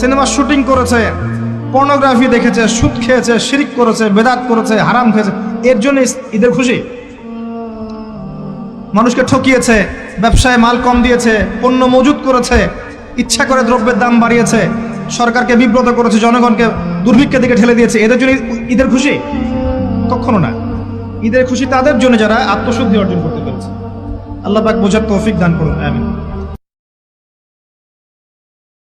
Cinema shooting করেছে pornography দেখেছে, সুদ খেয়েছে, শিরিক করেছে, বেদাত করেছে, হারাম খেয়েছে, এর জন্য ঈদের খুশি। মানুষকে ঠকিয়েছে, ব্যবসায় মাল কম দিয়েছে, পণ্য মজুত করেছে, ইচ্ছা করে দ্রব্যের দাম বাড়িয়েছে, সরকারকে বিব্রত করেছে, জনগণকে দুর্ভিক্ষের দিকে ঠেলে দিয়েছে, এদের জন্য ঈদের খুশি? কখনো না। ঈদের খুশি তাদের জন্য যারা আত্মশুদ্ধি অর্জন করতে পেরেছে। আল্লাহ পাক বোঝার তৌফিক দান করুন